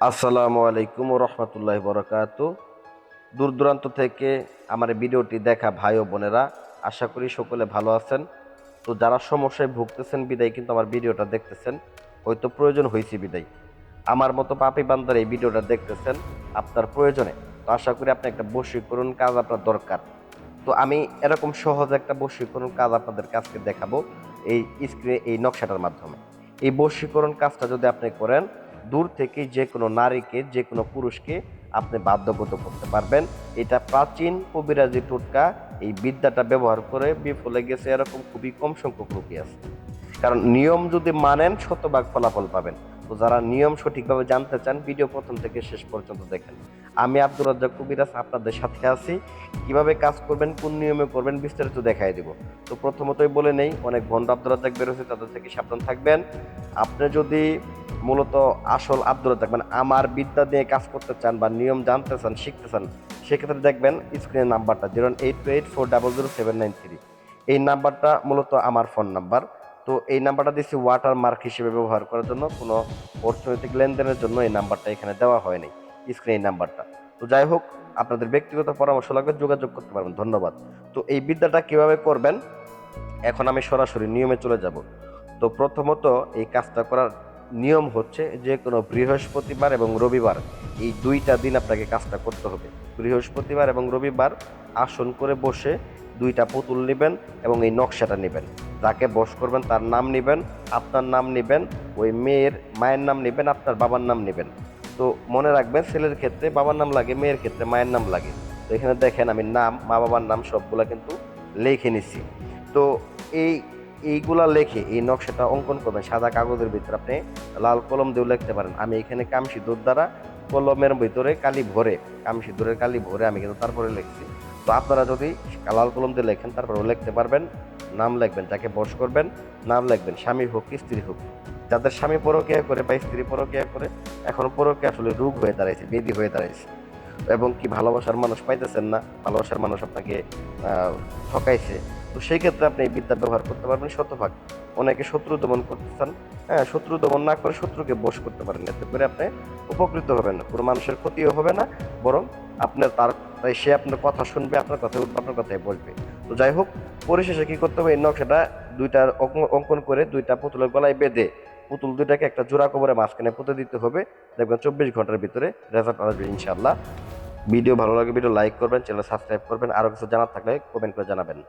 আসসালামু আলাইকুম রহমতুল্লাহ বরকাত দূর দূরান্ত থেকে আমার ভিডিওটি দেখা ভাই ও বোনেরা, আশা করি সকলে ভালো আছেন। তো যারা সমস্যায় ভুগতেছেন, বিদায় কিন্তু আমার ভিডিওটা দেখতেছেন, হয়তো প্রয়োজন হয়েছে বিদায়। আমার মতো পাপি বান্দার এই ভিডিওটা দেখতেছেন আপনার প্রয়োজনে। তো আশা করি আপনি একটা বশীকরণ কাজ আপনার দরকার। তো আমি এরকম সহজ একটা বশীকরণ কাজ আপনাদের কাছকে দেখাবো এই স্ক্রিনে এই নকশাটার মাধ্যমে। এই বশীকরণ কাজটা যদি আপনি করেন দূর থেকে যে কোনো নারীকে, যে কোনো পুরুষকে আপনি বাধ্যগত করতে পারবেন। এটা প্রাচীন কবিরাজি টোটকা, এই বিদ্যাটা ব্যবহার করে বিফলে গেছে এরকম খুবই কম সংখ্যক রোগী আছে। কারণ নিয়ম যদি মানেন, শতভাগ ফলাফল পাবেন। তো যারা নিয়ম সঠিকভাবে জানতে চান, ভিডিও প্রথম থেকে শেষ পর্যন্ত দেখেন। আমি আব্দুর রাজ্জাক কবিরাজ, আপনাদের সাথে আছি। কীভাবে কাজ করবেন, কোন নিয়মে করবেন, বিস্তারিত দেখাই দিব। তো প্রথমতই বলে নেই, অনেক ভণ্ড আব্দুর রাজ্জাক বেরোছে তাদের থেকে সাবধান থাকবেন। আপনি যদি মূলত আসল আব্দুর রাজ্জাক মানে আমার বিদ্যা দিয়ে কাজ করতে চান বা নিয়ম জানতে চান, শিখতে চান, সেক্ষেত্রে দেখবেন স্ক্রিনের নাম্বারটা zero eight two eight four double zero seven nine three এই নাম্বারটা মূলত আমার ফোন নাম্বার তো এই নাম্বারটা দিচ্ছি ওয়াটার মার্ক হিসেবে ব্যবহার করার জন্য, কোনো অর্থনৈতিক লেনদেনের জন্য এই নাম্বারটা এখানে দেওয়া হয়নি স্ক্রিনে এই নাম্বারটা তো যাই হোক, আপনাদের ব্যক্তিগত পরামর্শ লাগবে যোগাযোগ করতে পারবেন, ধন্যবাদ। তো এই বিদ্যাটা কীভাবে করবেন? এখন আমি সরাসরি নিয়মে চলে যাব। তো প্রথমত এই কাজটা করার নিয়ম হচ্ছে যে কোনো বৃহস্পতিবার এবং রবিবার এই দুইটা দিন আপনাকে কাজটা করতে হবে। বৃহস্পতিবার এবং রবিবার আসন করে বসে দুইটা পুতুল নেবেন এবং এই নকশাটা নেবেন। যাকে বস করবেন তার নাম নেবেন, আপনার নাম নেবেন, ওই মেয়ের মায়ের নাম নেবেন, আপনার বাবার নাম নেবেন। তো মনে রাখবেন, ছেলের ক্ষেত্রে বাবার নাম লাগে, মেয়ের ক্ষেত্রে মায়ের নাম লাগে। তো এখানে দেখেন আমি নাম মা বাবার নাম সবগুলো কিন্তু লিখে নিছি। তো এই এইগুলা লেখে, এই নকশাটা অঙ্কন করবেন। সাদা কাগজের ভিতরে আপনি লাল কলম দিয়েও লিখতে পারেন। আমি এখানে কামসি দুধ দ্বারা কলমের ভিতরে কালি ভরে কামসি দূরের কালি ভরে আমি কিন্তু তারপরে লিখছি। তো আপনারা যদি লাল কলম দিয়ে লেখেন তারপরে লিখতে পারবেন। নাম লিখবেন, যাকে বস করবেন, নাম লিখবেন, স্বামী হোক, স্ত্রী হোক। যাদের স্বামী পরকিয়া করে বা স্ত্রী পরকিয়া করে, এখন পরকিয়া আসলে রোগ হয়ে দাঁড়াইছে, বেদি হয়ে দাঁড়াইছে। এবং কি ভালোবাসার মানুষ পাইতেছেন না, ভালোবাসার মানুষ আপনাকে ঠকাইছে। তো সেই ক্ষেত্রে আপনি এই বিদ্যা ব্যবহার করতে পারবেন শতভাগ। অনেকে শত্রু দমন করতে চান। হ্যাঁ শত্রু দমন না করে শত্রুকে বশ করতে পারেন। এতে করে আপনি উপকৃত হবেন কোনো মানুষের ক্ষতিও হবে না, বরং আপনার তার, তাই সে আপনার কথা শুনবে, আপনার কথা আপনার কথাই বলবে। তো যাই হোক, পরিশেষে কি করতে হবে? এই নকশাটা দুইটা অঙ্ক- অঙ্কন করে দুইটা পুতুলের গলায় বেঁধে, পুতুল দুইটাকে একটা জোড়া কবরে মাঝখানে পুঁতে দিতে হবে। দেখবেন চব্বিশ ঘণ্টার ভিতরে রেজাল্ট আসবে ইনশাল্লাহ ভিডিও ভালো লাগে ভিডিও লাইক করবেন, চ্যানেল সাবস্ক্রাইব করবেন। আরও কিছু জানার থাকলে কমেন্ট করে জানাবেন।